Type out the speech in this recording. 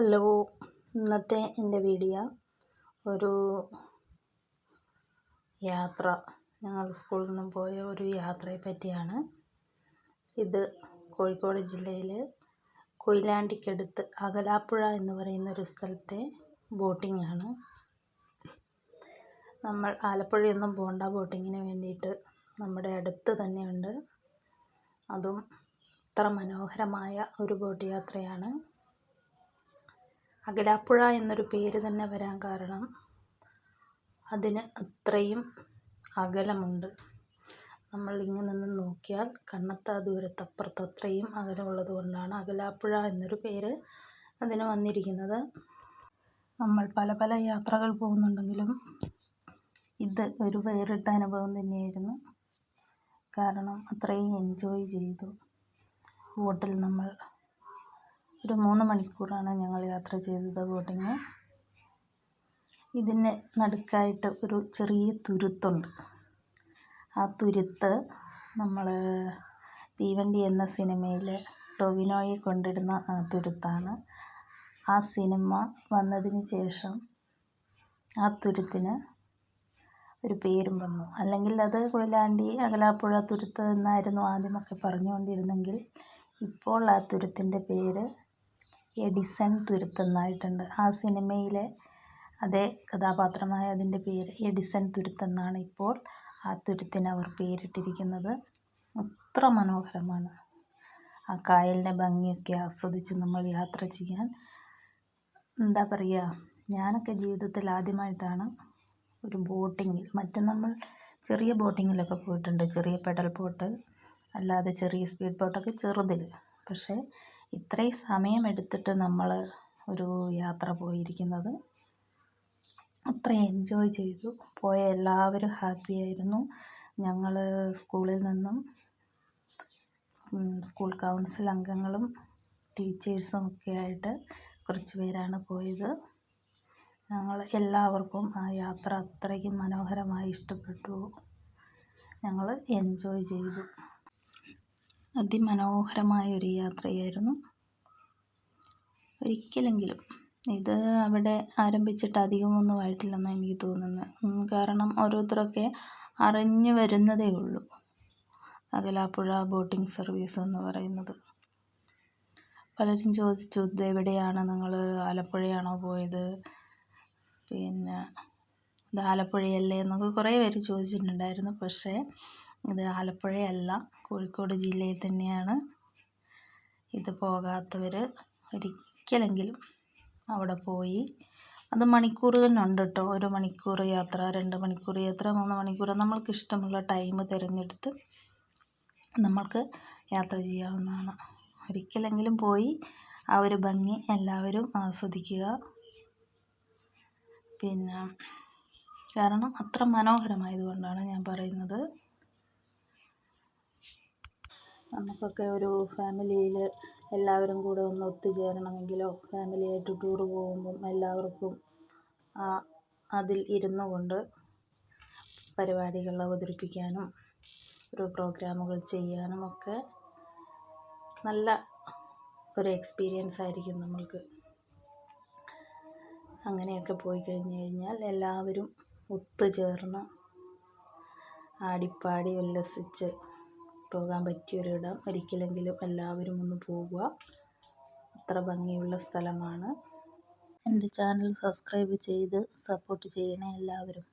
Hello ഇന്നത്തെ എന്റെ video ഒരു യാത്ര. ഞങ്ങൾ സ്കൂളിൽ നിന്നും പോയ ഒരു യാത്രയെ പറ്റിയാണ്. ഇത് കോഴിക്കോട് ജില്ലയിൽ കൊയിലാണ്ടിക്കടുത്ത് അകലാപ്പുഴ എന്ന് പറയുന്ന ഒരു സ്ഥലത്തെ ബോട്ടിംഗ് ആണ്. നമ്മൾ ആലപ്പുഴയൊന്നും പോകണ്ട ബോട്ടിങ്ങിന് വേണ്ടിയിട്ട് നമ്മുടെ അടുത്ത് തന്നെയുണ്ട്. അതും അത്ര മനോഹരമായ ഒരു ബോട്ട് യാത്രയാണ്. അകലാപ്പുഴ എന്നൊരു പേര് തന്നെ വരാൻ കാരണം അതിന് അത്രയും അകലമുണ്ട്. നമ്മൾ ഇങ്ങനെ നിന്ന് നോക്കിയാൽ കണ്ണെത്താ ദൂരത്ത് അപ്പുറത്ത് അത്രയും അകലമുള്ളത് കൊണ്ടാണ് അകലാപ്പുഴ എന്നൊരു പേര് അതിന് വന്നിരിക്കുന്നത്. നമ്മൾ പല പല യാത്രകൾ പോകുന്നുണ്ടെങ്കിലും ഇത് ഒരു വേറിട്ട അനുഭവം തന്നെയായിരുന്നു. കാരണം അത്രയും എൻജോയ് ചെയ്തു. ബോട്ടിൽ നമ്മൾ ഒരു മൂന്ന് മണിക്കൂറാണ് ഞങ്ങൾ യാത്ര ചെയ്തത് ബോട്ടിങ്. ഇതിന് നടുക്കായിട്ട് ഒരു ചെറിയ തുരുത്തുണ്ട്. ആ തുരുത്ത് നമ്മൾ തീവണ്ടി എന്ന സിനിമയിൽ ടൊവിനോയെ കൊണ്ടിടുന്ന ആ തുരുത്താണ്. ആ സിനിമ വന്നതിന് ശേഷം ആ തുരുത്തിന് ഒരു പേരും വന്നു. അല്ലെങ്കിൽ അത് കൊയിലാണ്ടി അകലാപ്പുഴ തുരുത്ത് എന്നായിരുന്നു ആദ്യമൊക്കെ പറഞ്ഞുകൊണ്ടിരുന്നെങ്കിൽ ഇപ്പോൾ ആ തുരുത്തിന്റെ പേര് എഡിസൺ തുരുത്തെന്നായിട്ടുണ്ട്. ആ സിനിമയിലെ അതേ കഥാപാത്രമായ അതിന്റെ പേര് എഡിസൺ തുരുത്തെന്നാണ് ഇപ്പോൾ ആ തുരുത്തിന് അവർ പേരിട്ടിരിക്കുന്നത്. അത്ര മനോഹരമാണ്. ആ കായലിന്റെ ഭംഗിയൊക്കെ ആസ്വദിച്ച് നമ്മൾ യാത്ര ചെയ്യാൻ. എന്താ പറയുക ഞാനൊക്കെ ജീവിതത്തിൽ ആദ്യമായിട്ടാണ് ഒരു ബോട്ടിങ്ങിൽ മറ്റും നമ്മൾ ചെറിയ ബോട്ടിങ്ങിലൊക്കെ പോയിട്ടുണ്ട്. ചെറിയ പെഡൽ ബോട്ട് അല്ലാതെ ചെറിയ സ്പീഡ് ബോട്ടൊക്കെ ചെറുതിൽ. പക്ഷേ ഇത്രയും സമയമെടുത്തിട്ട് നമ്മൾ ഒരു യാത്ര പോയിരിക്കുന്നത്. അത്ര എൻജോയ് ചെയ്തു. പോയ എല്ലാവരും ഹാപ്പി ആയിരുന്നു. ഞങ്ങൾ സ്കൂളിൽ നിന്നും സ്കൂൾ കൗൺസിൽ അംഗങ്ങളും ടീച്ചേഴ്സും ഒക്കെ ആയിട്ട് കുറച്ച് പേരാണ് പോയത്. ഞങ്ങൾ എല്ലാവർക്കും ആ യാത്ര അത്രയ്ക്കും മനോഹരമായി ഇഷ്ടപ്പെട്ടു. ഞങ്ങൾ എൻജോയ് ചെയ്തു. അതിമനോഹരമായ ഒരു യാത്രയായിരുന്നു. ഒരിക്കലെങ്കിലും ഇത് അവിടെ ആരംഭിച്ചിട്ട് അധികമൊന്നും ആയിട്ടില്ലെന്നാണ് എനിക്ക് തോന്നുന്നത്. കാരണം ഓരോരുത്തരൊക്കെ അറിഞ്ഞു വരുന്നതേ ഉള്ളൂ. അകലാപ്പുഴ ബോട്ടിംഗ് സർവീസ് എന്ന് പറയുന്നത്. പലരും ചോദിച്ചു ഇത് എവിടെയാണ്? നിങ്ങൾ ആലപ്പുഴയാണോ പോയത്? പിന്നെ ഇത് ആലപ്പുഴയല്ലേ? എന്നൊക്കെ കുറേ പേര് ചോദിച്ചിട്ടുണ്ടായിരുന്നു. പക്ഷേ ഇത് ആലപ്പുഴയല്ല കോഴിക്കോട് ജില്ലയിൽ തന്നെയാണ്. ഇത് പോകാത്തവർ ഒരിക്കലെങ്കിലും അവിടെ പോയി. അത് ഉണ്ട് കേട്ടോ ഒരു മണിക്കൂർ യാത്ര രണ്ട് മണിക്കൂർ യാത്ര മൂന്ന് മണിക്കൂർ നമ്മൾക്ക് ഇഷ്ടമുള്ള ടൈം തിരഞ്ഞെടുത്ത് നമ്മൾക്ക് യാത്ര ചെയ്യാവുന്നതാണ്. ഒരിക്കലെങ്കിലും പോയി ആ ഒരു ഭംഗി എല്ലാവരും ആസ്വദിക്കുക. പിന്നെ കാരണം അത്ര മനോഹരമായതുകൊണ്ടാണ് ഞാൻ പറയുന്നത്. നമുക്കൊക്കെ ഒരു ഫാമിലിയിൽ എല്ലാവരും കൂടെ ഒന്ന് ഒത്തുചേരണമെങ്കിലോ ഫാമിലിയായിട്ട് ടൂറ് പോകുമ്പം എല്ലാവർക്കും ആ അതിൽ ഇരുന്നു കൊണ്ട് പരിപാടികൾ അവതരിപ്പിക്കാനും ഒരു പ്രോഗ്രാമുകൾ ചെയ്യാനും ഒക്കെ നല്ല ഒരു എക്സ്പീരിയൻസ് ആയിരിക്കും നമ്മൾക്ക്. അങ്ങനെയൊക്കെ പോയി കഴിഞ്ഞു കഴിഞ്ഞാൽ എല്ലാവരും ഒത്തുചേർന്ന് ആടിപ്പാടി ഉല്ലസിച്ച് പോകാൻ പറ്റിയ പറ്റിയൊരിടം ഒരിക്കലെങ്കിലും എല്ലാവരും ഒന്ന് പോകുക അത്ര ഭംഗിയുള്ള സ്ഥലമാണ്. എന്റെ ചാനൽ സബ്സ്ക്രൈബ് ചെയ്ത് സപ്പോർട്ട് ചെയ്യണേ എല്ലാവരും.